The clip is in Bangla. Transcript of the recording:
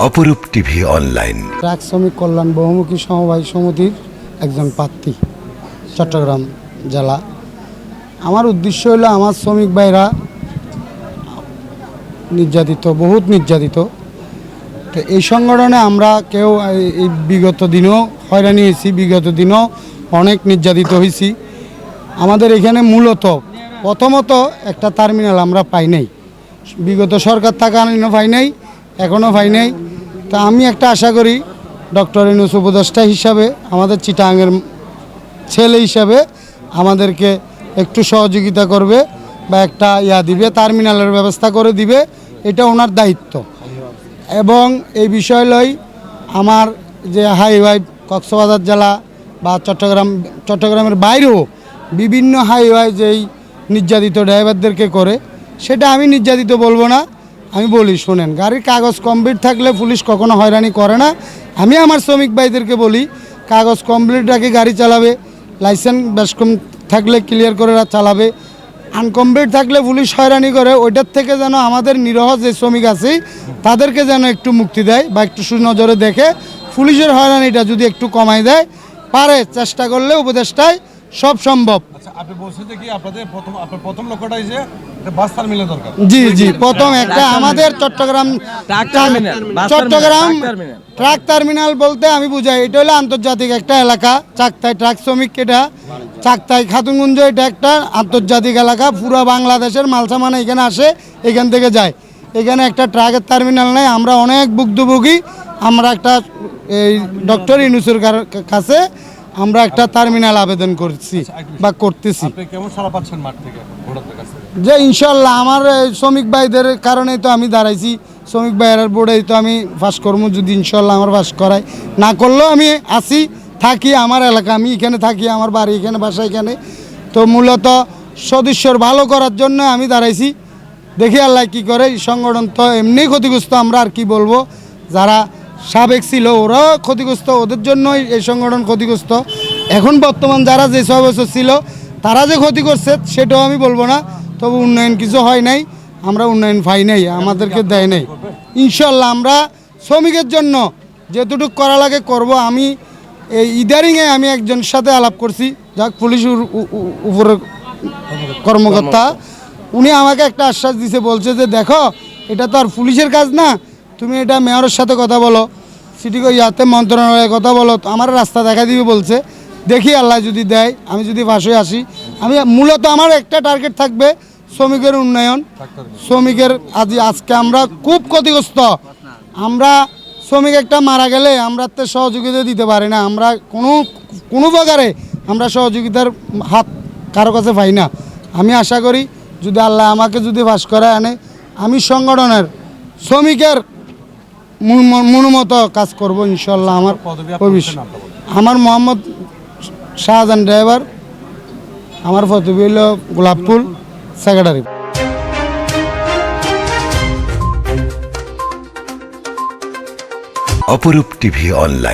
অপরূপ টিভি অনলাইন। ট্রাক শ্রমিক কল্যাণ বহুমুখী সমবায় সমিতির একজন প্রার্থী, চট্টগ্রাম জেলা। আমার উদ্দেশ্য হলো আমার শ্রমিক ভাইরা নির্যাতিত, বহুত নির্যাতিত। তো এই সংগঠনে আমরা কেউ এই- বিগত দিনেও হয়রানি হয়েছি, বিগত দিনেও অনেক নির্যাতিত হয়েছি। আমাদের এখানে মূলত প্রথমত একটা টার্মিনাল আমরা পাই নাই। বিগত সরকার থাকালীনও পাই নাই, এখনও পাই নাই। তা আমি একটা আশা করি, ডক্টর ইনুস উপদেষ্টা হিসাবে, আমাদের চিটাঙের ছেলে হিসাবে আমাদেরকে একটু সহযোগিতা করবে বা একটা ইয়া দিবে টার্মিনালের ব্যবস্থা করে দিবে, এটা ওনার দায়িত্ব। এবং এই বিষয় লই আমার যে হাইওয়ে, কক্সবাজার জেলা বা চট্টগ্রাম, চট্টগ্রামের বাইরেও বিভিন্ন হাইওয়ে যেই নির্যাতিত ড্রাইভারদেরকে করে, সেটা আমি নির্যাতিত বলব না। আমি বলি, শোনেন, গাড়ির কাগজ কমপ্লিট থাকলে পুলিশ কখনো হয়রানি করে না। আমি আমার শ্রমিক ভাইদেরকে বলি, কাগজ কমপ্লিট রাখে, গাড়ি চালাবে লাইসেন্স বেশ কম থাকলে ক্লিয়ার করে চালাবে। আনকমপ্লিট থাকলে পুলিশ হয়রানি করে, ওইটার থেকে যেন আমাদের নিরহ যে শ্রমিক আছে, তাদেরকে যেন একটু মুক্তি দেয় বা একটু সুনজরে দেখে, পুলিশের হয়রানিটা যদি একটু কমাই দেয়, পারে, চেষ্টা করলে উপদেষ্টায় সব সম্ভব। আচ্ছা আপনি বলছেন কি আপনাদের প্রথম আপনার প্রথম লক্ষ্যটাই যে একটা বাস টার্মিনাল দরকার। জি জি প্রথম একটা আমাদের Chittagong truck terminal, bus Chittagong truck terminal. বলতে আমি বুঝাই এটা হলো আন্তর্জাতিক একটা এলাকা চাকতাই ট্রাক শ্রমিক এটা চাকতাই খাতুনগঞ্জ এটা একটা আন্তর্জাতিক এলাকা পুরো বাংলাদেশের মাল সামান এখানে আসে এখান থেকে যায়। এখানে একটা ট্রাকের টার্মিনাল নেই আমরা অনেক ভুক্তভোগী আমরা একটা এই ডক্টর ইনুসের কার- কাছে আমরা একটা টার্মিনাল আবেদন করছি বা করতেছি। যে ইনশাল্লাহ আমার শ্রমিক ভাইদের কারণেই তো আমি দাঁড়াইছি। শ্রমিক ভাইয়ের বোর্ডেই তো আমি পাস করব যদি ইনশাল্লাহ আমার পাস করাই না করলেও আমি আসি থাকি আমার এলাকা আমি এখানে থাকি আমার বাড়ি এখানে বাসা এখানে। তো মূলত সদস্যর ভালো করার জন্য আমি দাঁড়াইছি। দেখি আল্লাহ কি করে সংগঠন তো এমনি ক্ষতিগ্রস্ত আমরা আর কি বলব? যারা সাবেক ছিল, ওরাও ক্ষতিগ্রস্ত, ওদের জন্যই এই সংগঠন ক্ষতিগ্রস্ত। এখন বর্তমান যারা যে সব বছর ছিল, তারা যে ক্ষতি করছে, সেটাও আমি বলব না। তবে উন্নয়ন কিছু হয় নাই, আমরা উন্নয়ন পাই নাই, আমাদেরকে দেয় নাই। ইনশাল্লাহ আমরা শ্রমিকের জন্য যেটুকু করা লাগে করব। আমি এই ইদারিংয়ে আমি একজনের সাথে আলাপ করছি, যাক পুলিশ উর- উ- উ- উপরে কর্মকর্তা। উনি আমাকে একটা আশ্বাস দিছে, বলছে যে, দেখো, এটা তো আর পুলিশের কাজ না তুমি এটা মেয়রের সাথে কথা বলো, সিটি ইয়াতে মন্ত্রণালয়ে কথা বলো আমার রাস্তা দেখা দিবে বলছে। দেখি আল্লাহ যদি দেয়, আমি যদি পাশে আসি। আমি মূলত আমার একটা টার্গেট থাকবে শ্রমিকের উন্নয়ন। শ্রমিকের আজ আজকে আমরা খুব ক্ষতিগ্রস্ত। আমরা শ্রমিক একটা মারা গেলে আমরা তো সহযোগিতা দিতে পারি না। আমরা কোনো কোনো প্রকারে আমরা সহযোগিতার হাত কারও কাছে পাই না। আমি আশা করি যদি আল্লাহ আমাকে যদি বাস করে আনে, আমি সংগঠনের শ্রমিকের মনোমতো কাজ করব ইনশাল্লাহ আমার ভবিষ্যৎ আমার মোহাম্মদ শাহজাহান ড্রাইভার আমার পদবি হলো গোলাপফুল সেক্রেটারি অপরূপ টিভি অনলাইন।